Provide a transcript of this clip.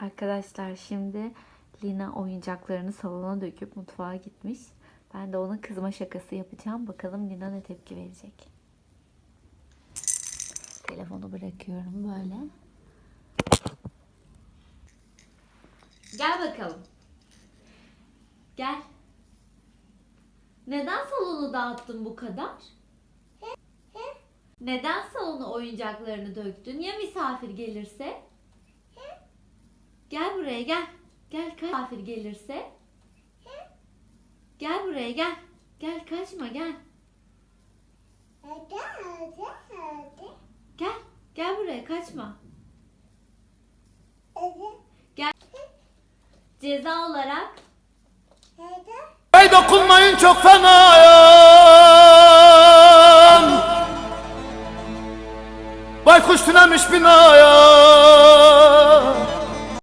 Arkadaşlar şimdi Lina oyuncaklarını salona döküp mutfağa gitmiş. Ben de ona kızma şakası yapacağım. Bakalım Lina ne tepki verecek. Telefonu bırakıyorum böyle. Gel bakalım. Gel. Neden salonu dağıttın bu kadar? Neden salona oyuncaklarını döktün? Ya misafir gelirse? Gel buraya gel. Gel kaç misafir gelirse? Gel buraya gel. Gel kaçma gel. Gel. Gel buraya kaçma. Gel. Ceza olarak Ey dokunmayın çok fenayım Baykuş tünemiş binaya